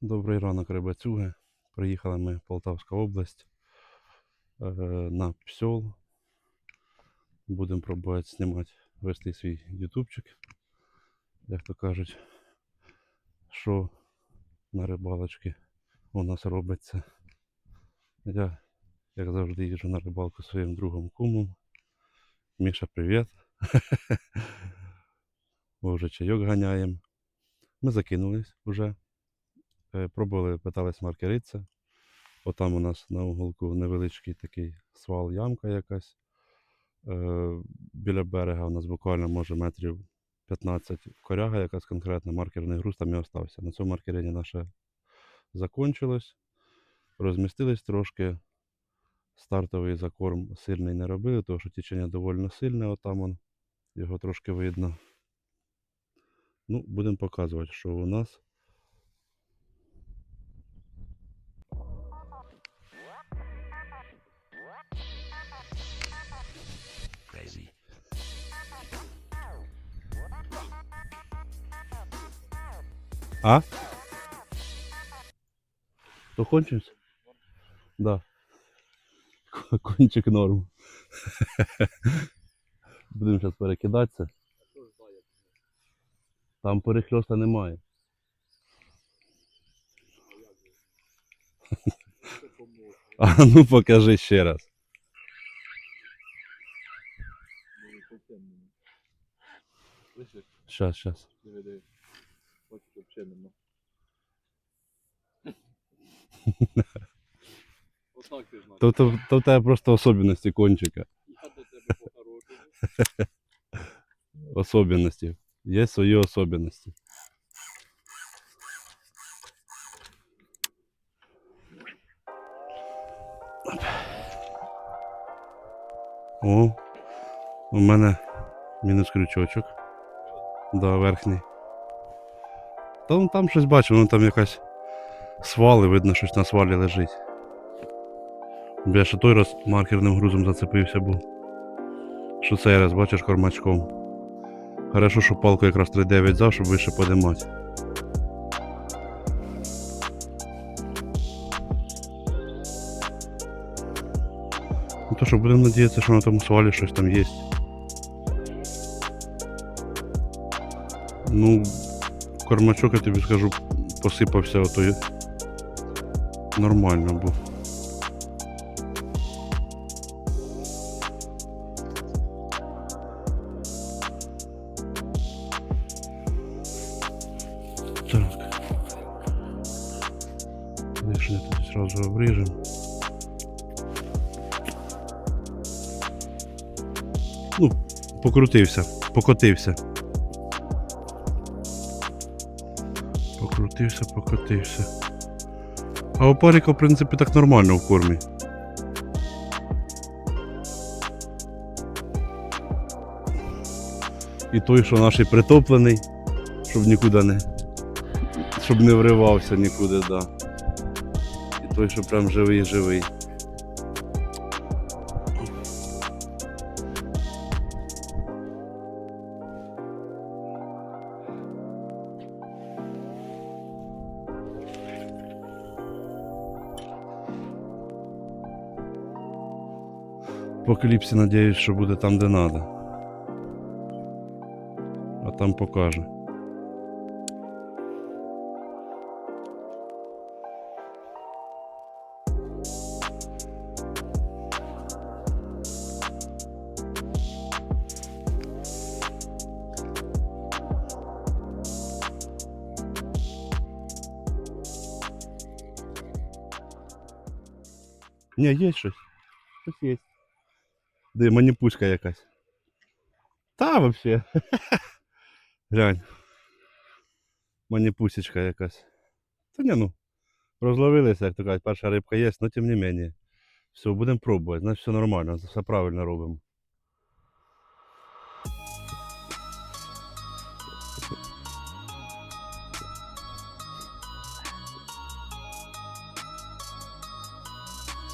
Добрий ранок, рибацюги. Приїхали ми в Полтавська область е, на псьол. Будемо пробувати знімати, вести свій ютубчик. Як то кажуть, що на рибалочці у нас робиться. Я, як завжди, їжджу на рибалку своїм другом кумом. Міша, привіт. Ми вже чайок ганяємо. Ми закинулись вже. Е, Пробували, питались маркеритися. Отам у нас на уголку невеличкий такий свал, ямка якась. Е, Біля берега у нас буквально може метрів 15 коряга якась конкретна, маркерний груз там і остався. На цьому маркеринні наше закончилось. Розмістились трошки. Стартовий закорм сильний не робили, тому що течення доволі сильне, отам його трошки видно. Ну, будемо показувати, що у нас. А? То кончився? Да. Кончик норм. Будемо зараз перекидатися. Там перехльоста немає. А ну покажи ще раз. Щас, щас. Диви, диви. Нема. Отак ти знаєш. То, то, то в тебе просто особенності кончика. Я до тебе по-хорошому. Особенності. Є свої особенності. О, у мене мінус крючочок. Да, верхній. Та вон там щось бачу, воно там якась свали, видно, щось на свалі лежить. Бо Я ще той раз маркерним грузом зацепився був. Що цей раз, бачиш, кормачком. Хорошо, що палку якраз 3,9 взяв, щоб вище подимати. Ну то що, будемо надіятися, що на тому свалі щось там є. Ну, кормачок, я тобі скажу, посипався ото нормально був. Так. Лишнее тут сразу обрежем. Ну, покрутився, покотився. Покрутився, покотився. А опарика, в принципі, так нормально в кормі. І той, що наш притоплений, щоб нікуди не. Щоб не вривався нікуди, да. І той, що прям живий, По кліпсі надіюсь, що буде там, де треба. А там покаже. Ні, є щось. Щось є. Де маніпуська якась. Та вообще. Глянь. Маніпусечка якась. Та ні, ну. Розловилися, як то кажуть, перша рибка є, але тим не менше. Все, будемо пробувати, значить все нормально, все правильно робимо.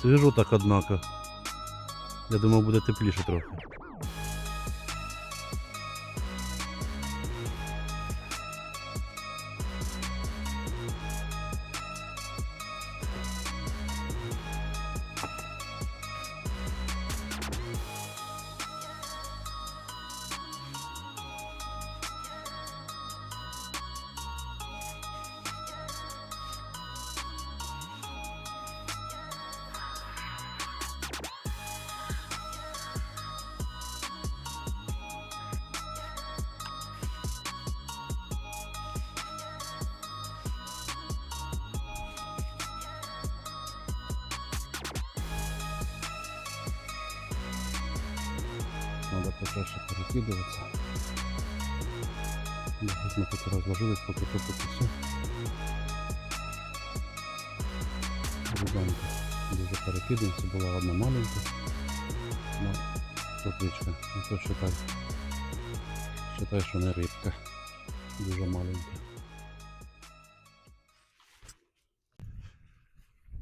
Свіжо так, однако. Я думав, буде тепліше трохи. Почаще перекидуватися. Ну, ми тут розложились, поки тут все. Рубанка дуже перекидаємося, була одна маленька. Ну, Сотничка. Ну то считай. Считай, що не рибка. Дуже маленька.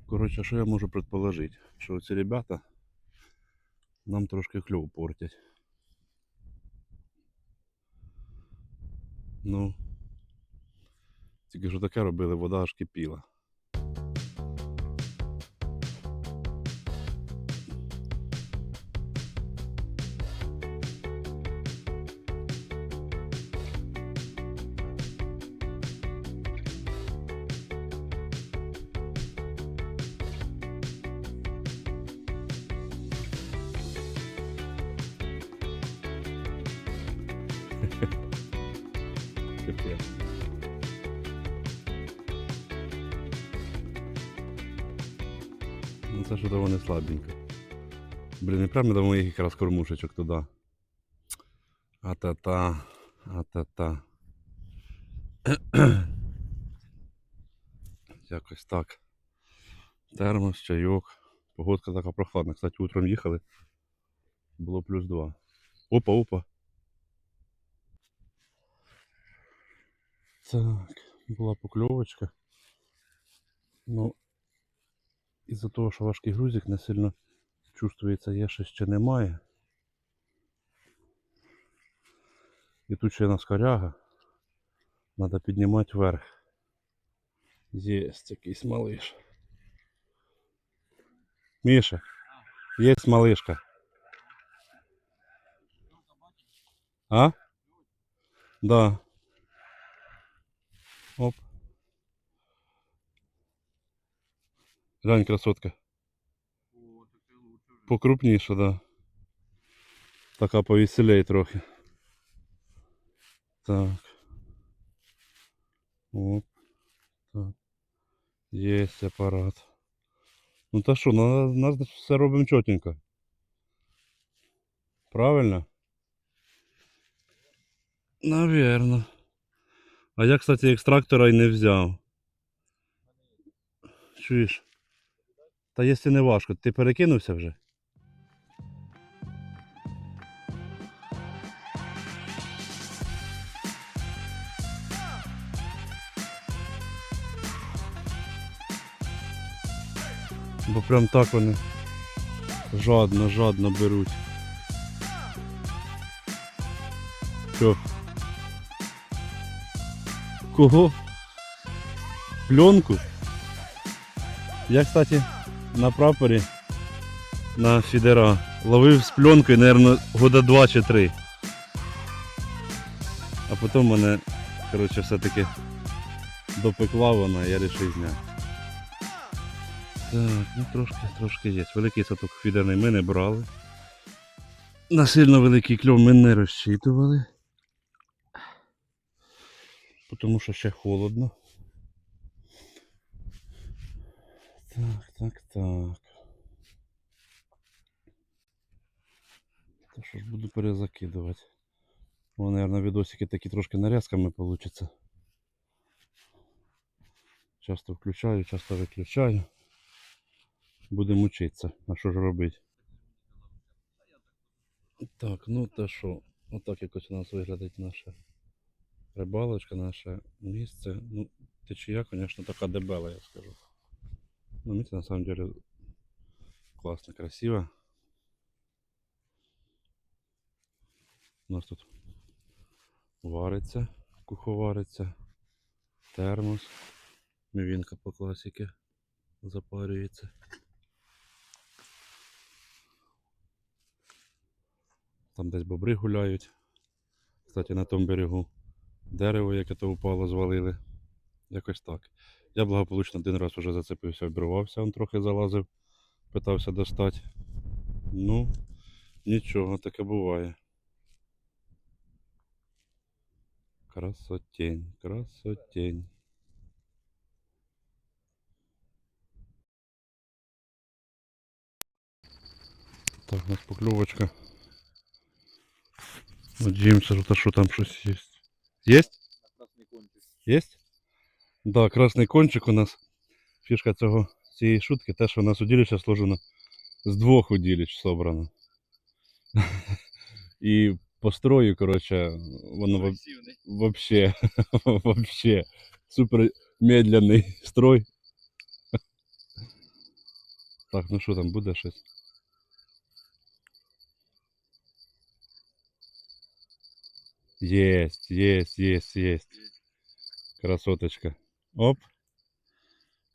Коротше, що я можу предположити? Що ці ребята нам трошки кльов портять. Ну. Тільки що таке робили, вода аж кипіла. Капець. Ну це що то слабенько. Блін, не прямо до моїх якраз кормушечок туди. А-та-та. А-та-та. Якось так. Термос, чайок. Погодка така прохладна. Кстати, утром їхали. Було плюс 2. Опа, Так, була покльовочка. Ну, із-за того, що важкий грузик не сильно чувствується, є ще ще немає. І тут ще нас коряга. Треба піднімати вверх. Єсть якийсь малиш. Міша, є малишка. А? Да. Оп. Глянь, красотка. Покрупніша, да. Така повеселей трохи. Так. Оп. Так. Єсть апарат. Ну та що, на, нас все робимо чотенько. Правильно? Наверно. А я, кстати, екстрактора і не взяв. Чуєш? Та якщо не важко, ти перекинувся вже? Бо прям так вони жадно, жадно беруть. Що? Кого? Пленку? Я, кстати, на прапорі на Фідера ловив з пленкою, мабуть, года два чи три. А потім мене, коротше, все-таки допекла вона, я вирішив зняти. Так, ну трошки, трошки є. Великий саток фідерний ми не брали. На сильно великий кльов ми не розчитували. Тому що ще холодно. Так, так, так. Та що ж буду перезакидувати. О, наверное, відосики такі трошки нарізками получаться. Часто включаю, часто виключаю. Будемо вчитися. А що ж робити? Так, ну та що? Отак якось у нас виглядить наша рибалочка, наше місце. Ну, течія, звісно, така дебела, я скажу. Ну, місце на самом деле класно, красиво. У нас тут вариться, куховариться, термос, мівінка по класіки запарюється. Там десь бобри гуляють. Кстати, на тому берегу дерево, яке то упало, звалили. Якось так. Я благополучно один раз вже зацепився, обірвався, він трохи залазив, питався достати. Ну, нічого, таке буває. Красотень, красотень. Так, у нас покльовочка. Надіємося, що, там щось є. Кончик. Є? Да, красний кончик у нас. Фішка цього, цієї шутки, те, що у нас удилище сложено з двох удилищ собрано. І по строю, коротше, воно вообще, вообще супер медленний строй. Так, ну що там буде щось? Есть, есть, есть, есть. Красоточка. Оп.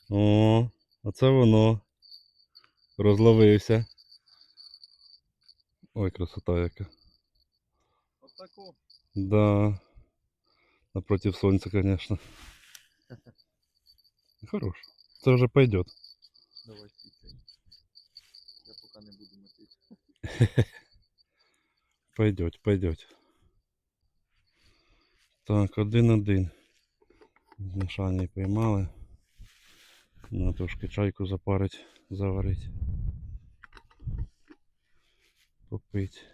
О, оце воно. Розловився. Ой, красота яка. Отако. Да. Напротив солнца, конечно. Хорош. Это уже пойдет. Давай стікай. Я поки не буду мотити. Пойдет, пойдет. Так, один-один. Мішані поймали. На трошки чайку запарить, заварить. Попить.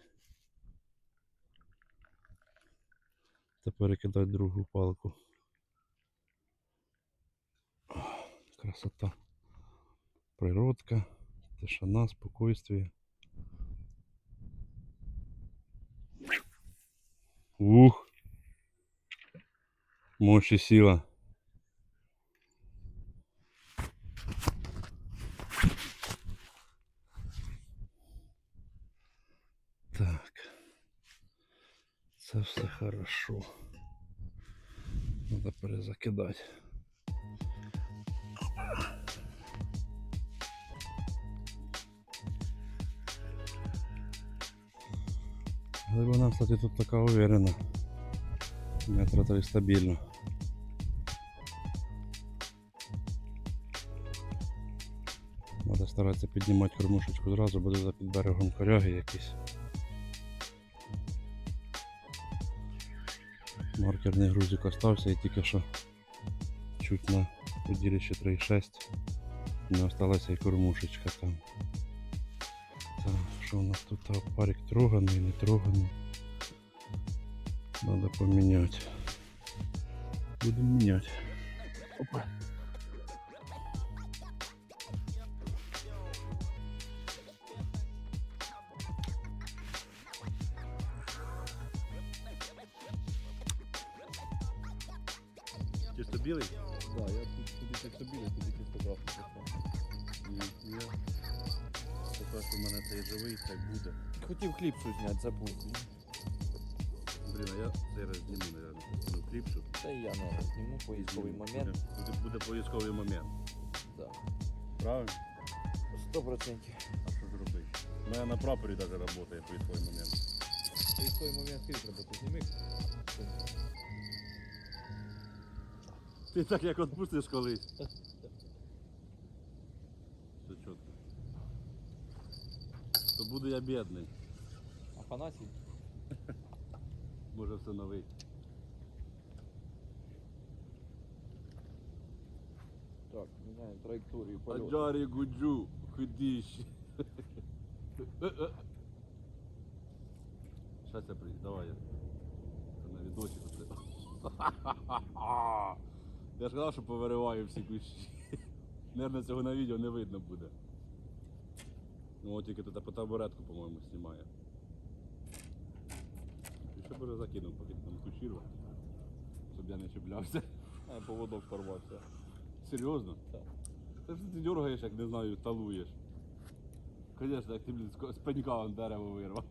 Та перекидати другу палку. Красота. Природка, тишина, спокойствие. Мощь и сила. Так. Це все хорошо. Надо перезакидати. Глибина, кстати, тут така уверена. Метра три стабільно. Старатися піднімати кормушечку зразу, буде за під берегом коряги якісь. Маркерний грузик остався і тільки що чуть на уділищі 3,6 не осталася і кормушечка там. Так, що у нас тут парик троганий, не троганий. Надо поменять. Будем менять. Опа. Кліпсу зняти, забув. Блін, а я зараз зніму, ну, кліпшу. Та й я не зніму поїзковий момент. Буде, буде поїзковий момент. Да. Правильно? Сто процентів. А що зробити? У мене на прапорі навіть працює поїзковий момент. Поїзковий момент ти треба, ти зніми. Ти так як відпустиш колись. Все чітко. То буду я бідний. Афанасій? Може встановити. Так, міняємо траєкторію польоту. Аджарі гуджу, ходіщі. Щас я приїду, давай я. Це на відосі це. Я ж казав, що повириваю всі кущі. Наверно, цього на відео не видно буде. Ну от тільки тут по табуретку, по-моєму, знімає. І вже закинув, поки там кучірував. Щоб я не чіплявся. А, поводок порвався. Серйозно? Так. Та що ти дергаєш, як не знаю, талуєш. Звісно, як ти, блін, з пенька дерево вирвав.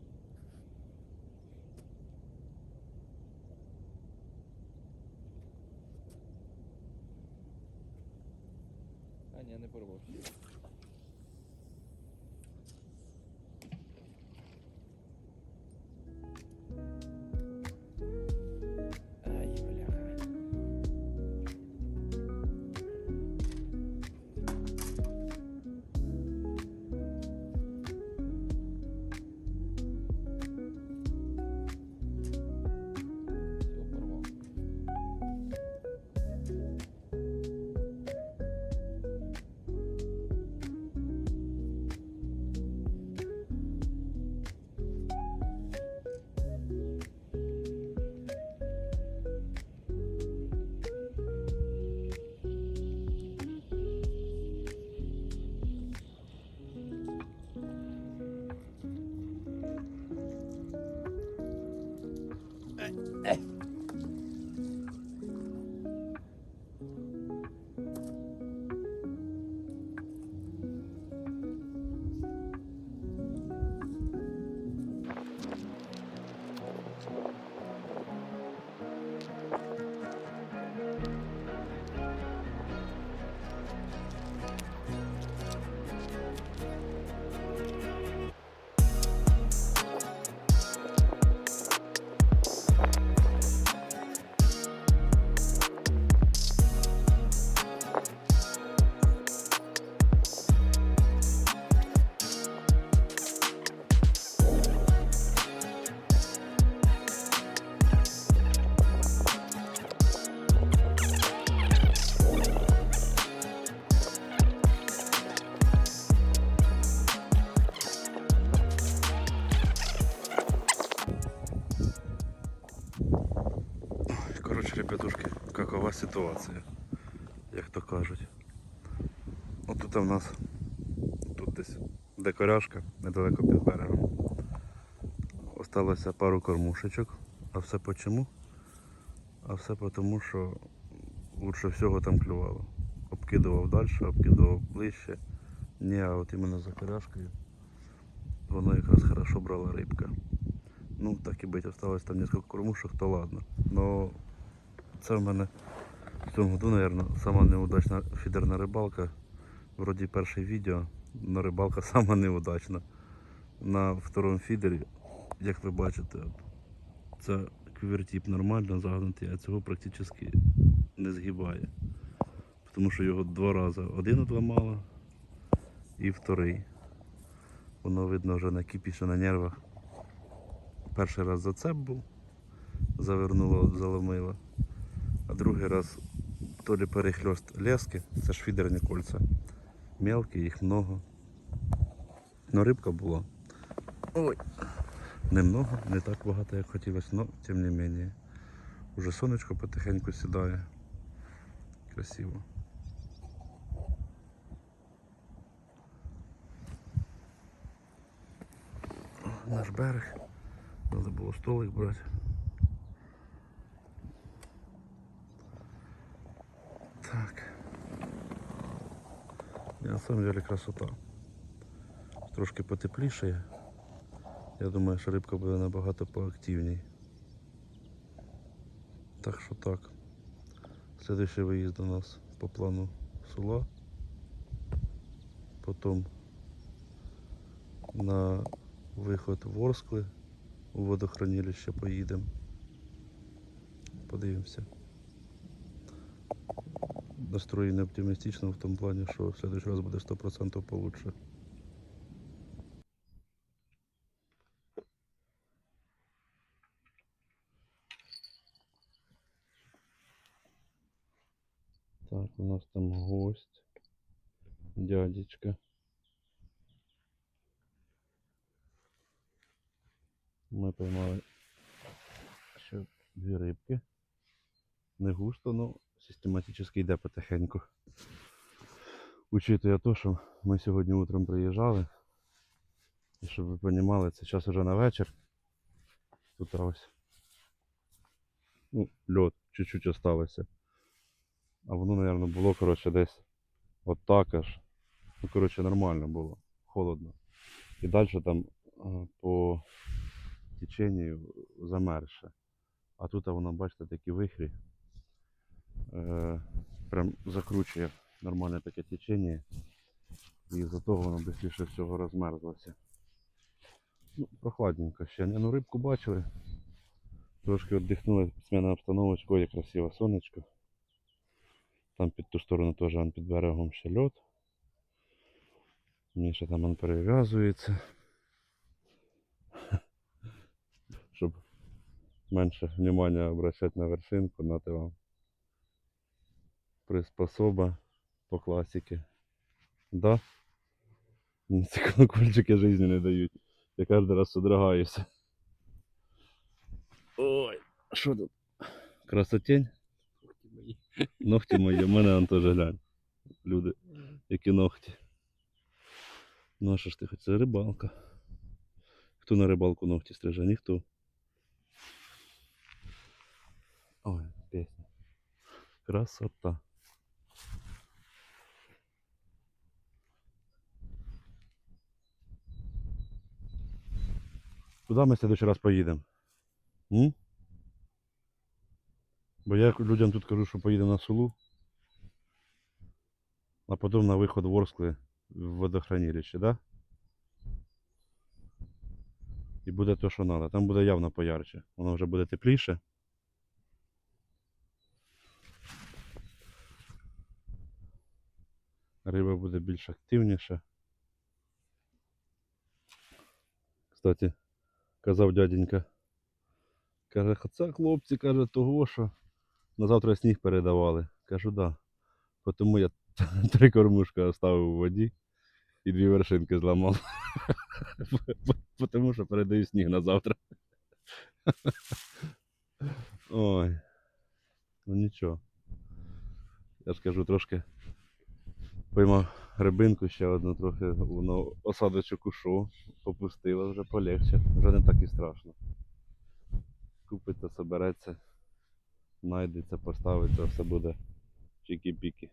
Декоряшка недалеко під берегом. Осталося пару кормушечок. А все по чому? А все тому, що лучше всього там клювало. Обкидував далі, обкидував ближче. Ні, а от іменно за коряшкою воно якраз хорошо брала рибка. Ну, так і бить, осталось там кілька кормушок, то ладно. Но це в мене в цьому году, мабуть, сама неудачна фідерна рибалка. Вроді перше відео, але рибалка сама неудачна. На второму фідері, як ви бачите, це квертіп нормально загнутий, а цього практично не згибає. Тому що його два рази один отламало і вторий. Воно видно вже на кипіше на нервах. Перший раз зацеп був, завернуло, заломило. А другий раз то ли перехльост лески, це ж фідерні кольця. Мелкі, їх много. Ну рибка була. Ой. Немного, не так багато, як хотілося, але тим не менше. Уже сонечко потихеньку сідає. Красиво. Наш берег. Треба було столик брати. Так. І на самом деле красота. Трошки потепліше. Я думаю, що рибка буде набагато поактивній. Так що так. Следующий виїзд у нас по плану Сула. Потім на виход в Орскли у водохранилище поїдемо. Подивимося. Настроєний оптимістично в тому плані, що в следующий раз буде 100% получше. Так, у нас там гость. Дядечка. Ми поймали ще дві рибки. Не густо, але систематично йде потихеньку. Учитує то, що ми сьогодні утром приїжджали. І щоб ви розуміли, це час уже на вечір. Тут ось. Ну, льот чуть-чуть осталося. А воно, мабуть, було, коротше, десь от так аж. Ну, коротше, нормально було. Холодно. І далі там по теченню замерше. А тут воно, бачите, такі вихрі. Е, прям закручує нормальне таке течення. І за того воно швидше всього розмерзлося. Ну, прохладненько ще. Ну рибку бачили. Трошки віддихнули, сміна обстановочку, є красиве сонечко. Там під ту сторону теж он під берегом ще льот. Міша там он перев'язується. Щоб менше внимання обращати на вершинку, нате вам приспособа по класіки. Да? Ці колокольчики жизни не дають. Я кожен раз содрогаюся. Ой, що тут? Красотень? Ногті мої, в мене он теж глянь. Люди, які ногті. Ну а що ж ти хоч це рибалка. Хто на рибалку ногті стриже? Ніхто. Ой, пісня. Красота. Куди ми в следующий раз поїдемо? Бо я людям тут кажу, що поїдемо на Сулу, а потім на виход в Орскли в водохранилище, да? І буде то, що треба. Там буде явно поярче. Воно вже буде тепліше. Риба буде більш активніша. Кстати, казав дяденька. Каже, це хлопці, каже, того, що на завтра сніг передавали. Кажу, да. Тому я три кормушки оставив у воді і дві вершинки зламав. Тому що передаю сніг на завтра. Ой. Ну нічого. Я ж кажу, трошки Поймав рибинку ще одну трохи, воно осадочок ушов, попустила, вже полегше, вже не так і страшно. Купиться, собереться, знайдеться, поставиться, все буде чікі-піки.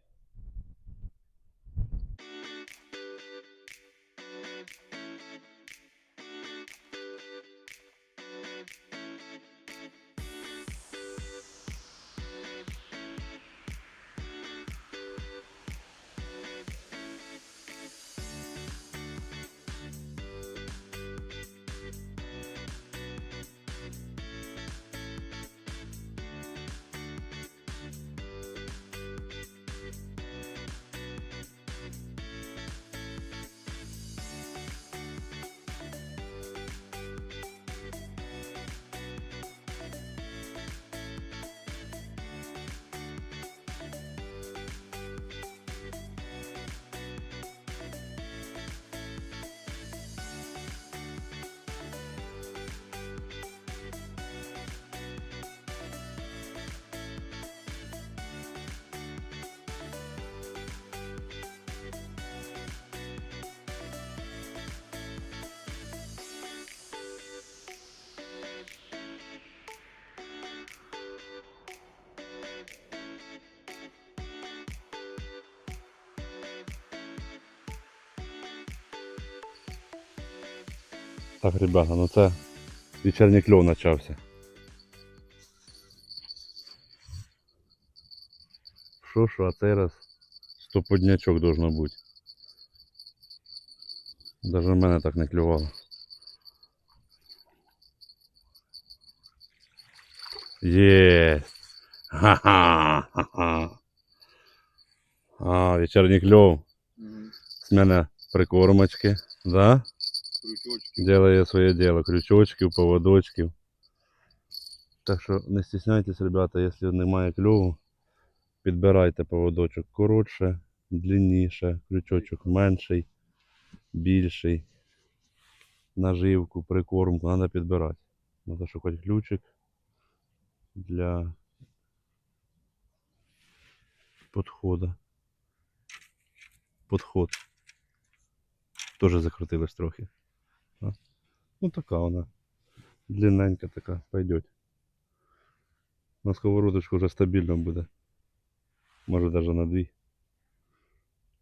Так, ребята, ну це вечірній кльов почався. Що, що, а цей раз стоподнячок должно бути. Даже в мене так не клювало. Єсть! Ха-ха! А, вечірній кльов. З мене прикормочки, да? Крючочки. делає своє діло. Крючочків, поводочків. Так що не стесняйтесь, ребята, якщо немає клюву, підбирайте поводочок коротше, длинніше, крючочок менший, більший. Наживку, прикормку треба підбирати. Треба шукати ключик для підходу. Подход. Тоже закрутилось трохи. Ну така вона. Длинненька така, пойдет. На сковородочку вже стабільно буде. Може даже на дві.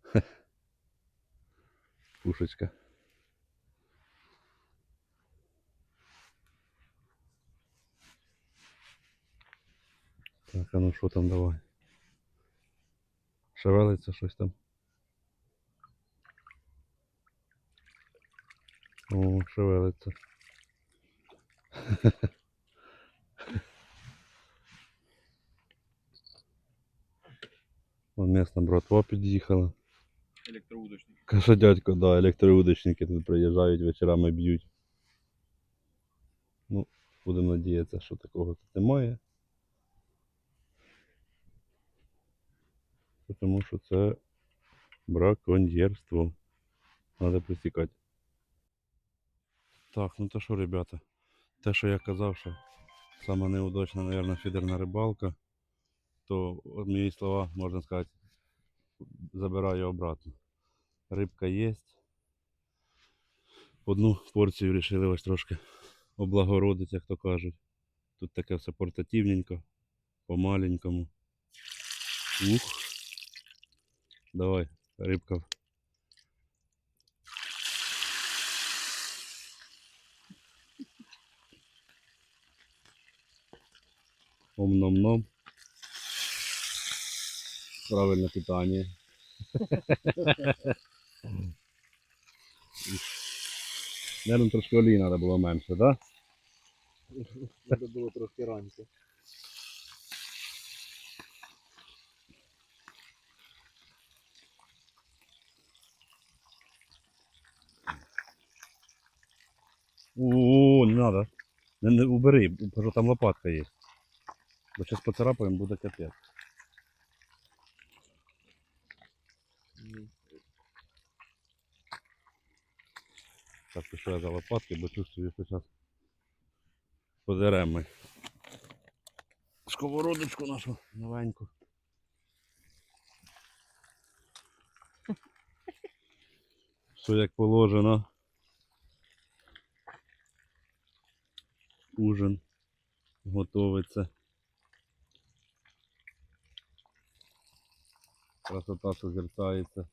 Хе. Пушечка. Так, а ну що там давай? Шевелиться щось там. О, шевелиться. Вон Місна братва під'їхала. Електроудочник. Каже дядько, да, електроудочники тут приїжджають, вечорами б'ють. Ну, будемо надіятися, що такого тут немає. Тому що це браконьєрство. Треба присікати. Так, ну то що, ребята, те, що я казав, що сама неудачна, мабуть, фідерна рибалка, то мої слова, можна сказати, забираю обратно. Рибка є. Одну порцію вирішили ось трошки облагородити, як то кажуть. Тут таке все портативненько, по-маленькому. Ух. Давай, рибка. Ом-ном-ном. Правильне питання. Наверное, трошки олії треба було менше, так? Да? Треба було трошки раніше. О, не надо. Не, не убери, бо там лопатка є. Бо зараз поцарапаємо, буде капець. Так, пішов я за лопатки, бо чувствую, що зараз подеремо ми. Сковородочку нашу новеньку. Все як положено. Ужин готовиться. Красота созерцається.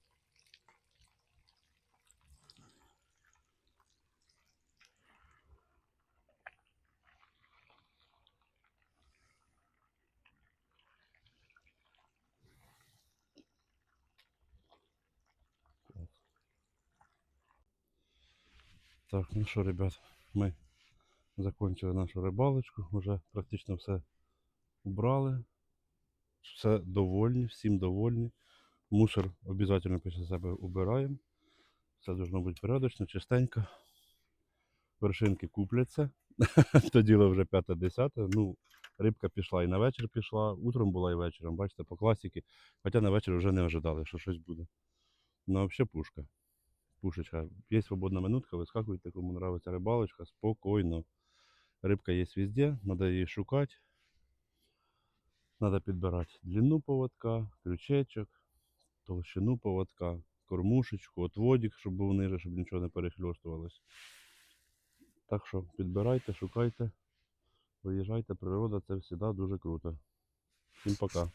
Так, ну що, ребят, ми закончили нашу рибалочку, вже практично все убрали. Все довольні, всім довольні. Мусор обов'язково після себе убираємо. Все должно бути порядочно, чистенько. Вершинки купляться. То діло вже 5-10. Ну, рибка пішла і на вечір пішла, утром була і вечором. Бачите, по класіки. Хоча на вечір вже не ожидали, що щось буде. Ну, взагалі пушка. Пушечка. Є свободна минутка, вискакуйте, кому нравиться рибалочка, спокійно. Рибка є везде, треба її шукати. Треба підбирати длину поводка, крючечок, толщину поводка, кормушечку, отводик, щоб був ниже, щоб нічого не перехльостувалось. Так що підбирайте, шукайте, виїжджайте, природа це завжди дуже круто. Всім пока.